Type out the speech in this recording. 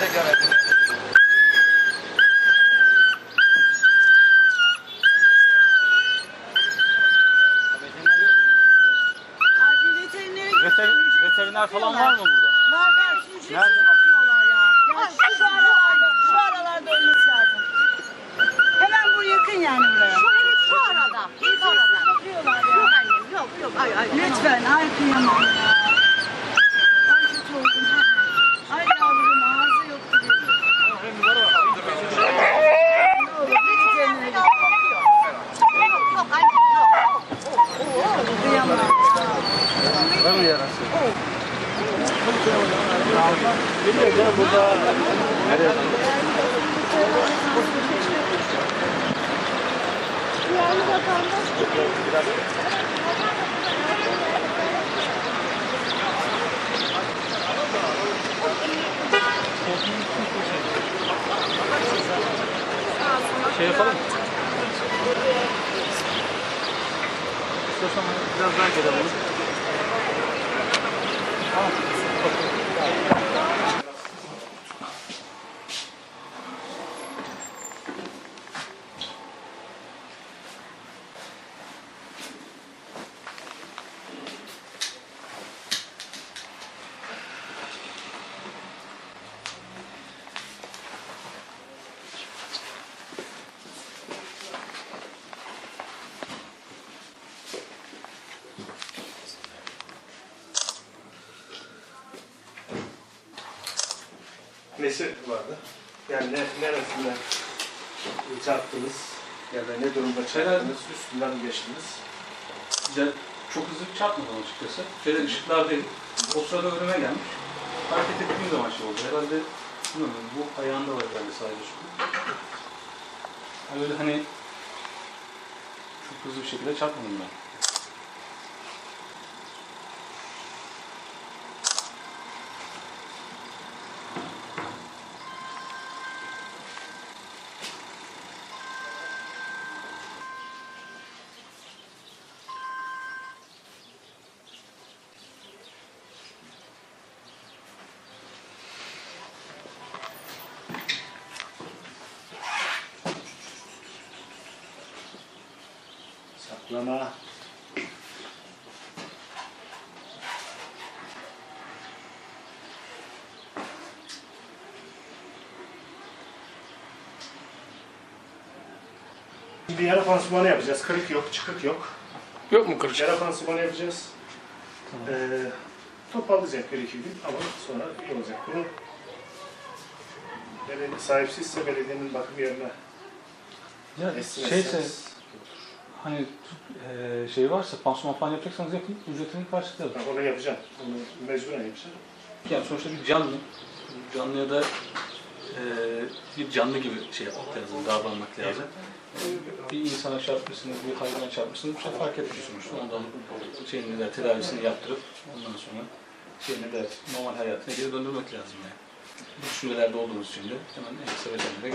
Bize göre. Abi veterinere Veter, veteriner falan var mı burada? Var var. Şu ücretsiz Nerede? bakıyorlar ya. Ya şu, şu aralarda, şu aralarda olması lazım. Hemen bu yakın yani buraya. Şu evet şu arada. Biz arada. Bakıyorlar ya. Yok annem yok yok. Ay ay. Lütfen ay kıyamam. Şey yapalım. İstiyorsan biraz daha geri alalım. Nesi vardı? Yani ne, neresinde çarptınız? Ya da ne durumda çarptınız? Üstünden geçtiniz? Ya, çok hızlı çarpmadım açıkçası. Şeyde ışıklardayım. O sırada önüme gelmiş. Hareket ettiğim zaman şey oldu. Herhalde bilmiyorum bu ayağında var herhalde sadece şu. Yani Öyle hani çok hızlı bir şekilde çarpmadım ben. Saklama. Bir yara pansumanı yapacağız. Kırık yok, çıkık yok. Yok mu kırık? Yara pansumanı yapacağız. Ee, toparlayacak bir iki gün ama sonra iyi olacak. Bunu belediye sahipsizse belediyenin bakım yerine Ya teslim şeyse etseniz. Hani eee şey varsa pansuman falan yapacaksanız yapın ücretini karşılarım. Ben onu yapacağım. Onu mecburen yapacağım. Yani sonuçta bir canlı. Canlıya da eee bir canlı gibi şey yapmak lazım, davranmak lazım. Bir insana çarpmışsınız, bir hayvana çarpmışsınız, bir şey fark etmiyor sonuçta. Ondan şeyini de tedavisini yaptırıp ondan sonra şeyini de normal hayatına geri döndürmek lazım yani. Bu düşüncelerde olduğumuz için de hemen en kısa getirdik.